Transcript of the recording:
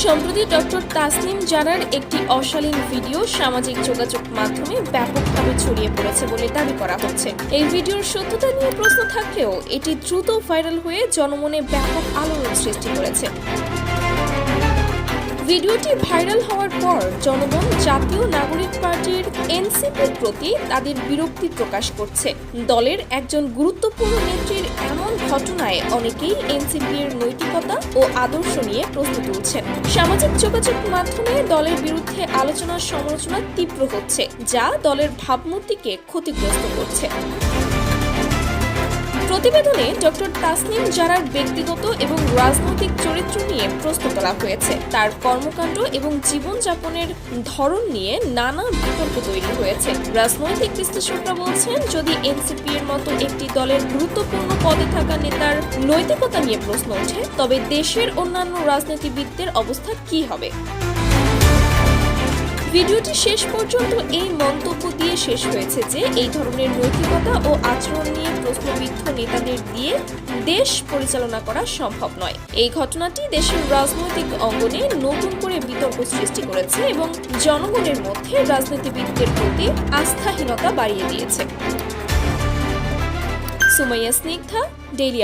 সম্প্রতি ডক্টর তাসলিম জানার একটি অশালীন ভিডিও সামাজিক যোগাযোগ মাধ্যমে ব্যাপকভাবে ছড়িয়ে পড়েছে বলে দাবি করা হচ্ছে। এই ভিডিওর সত্যতা নিয়ে প্রশ্ন থাকলেও এটি দ্রুত ভাইরাল হয়ে জনমনে ব্যাপক আলোড়ন সৃষ্টি করেছে। ভিডিওটি ভাইরাল হওয়ার পর জনগণ জাতীয় নাগরিক পার্টির এনসিপির প্রতি তাদের বিরক্তি প্রকাশ করছে। দলের একজন গুরুত্বপূর্ণ নেত্রীর এমন ঘটনায় অনেকেই এনসিপির নৈতিকতা ও আদর্শ নিয়ে প্রশ্ন তুলছেন সামাজিক যোগাযোগ মাধ্যমে দলের বিরুদ্ধে আলোচনার সমালোচনা তীব্র হচ্ছে, যা দলের ভাবমূর্তিকে ক্ষতিগ্রস্ত করছে। প্রতিবেদনে ডক্টর তাসনিম জারার ব্যক্তিগত এবং রাজনৈতিক চরিত্র নিয়ে প্রশ্ন তোলা হয়েছে। তার কর্মকাণ্ড এবং জীবনযাপনের ধরন নিয়ে নানা বিতর্ক তৈরি হয়েছে। রাজনৈতিক বিশ্লেষকরা বলছেন, যদি এনসিপি এর মতো একটি দলের গুরুত্বপূর্ণ পদে থাকা নেতার নৈতিকতা নিয়ে প্রশ্ন ওঠে, তবে দেশের অন্যান্য রাজনীতিবিদদের অবস্থা কি হবে? ভিডিওটি শেষ পর্যন্ত এই মন্তব্য দিয়ে শেষ হয়েছে যে এই ধরনের নৈতিকতা ও আচরণ নিয়ে প্রশ্নবিদ্ধ নেতাদের দিয়ে দেশ পরিচালনা করা সম্ভব নয়। এই ঘটনাটি দেশের রাজনৈতিক অঙ্গনে নতুন করে বিতর্ক সৃষ্টি করেছে এবং জনগণের মধ্যে রাজনীতিবিদদের প্রতি আস্থাহীনতা বাড়িয়ে দিয়েছে। সুমাইয়া স্নিগ্ধা, ডেইলি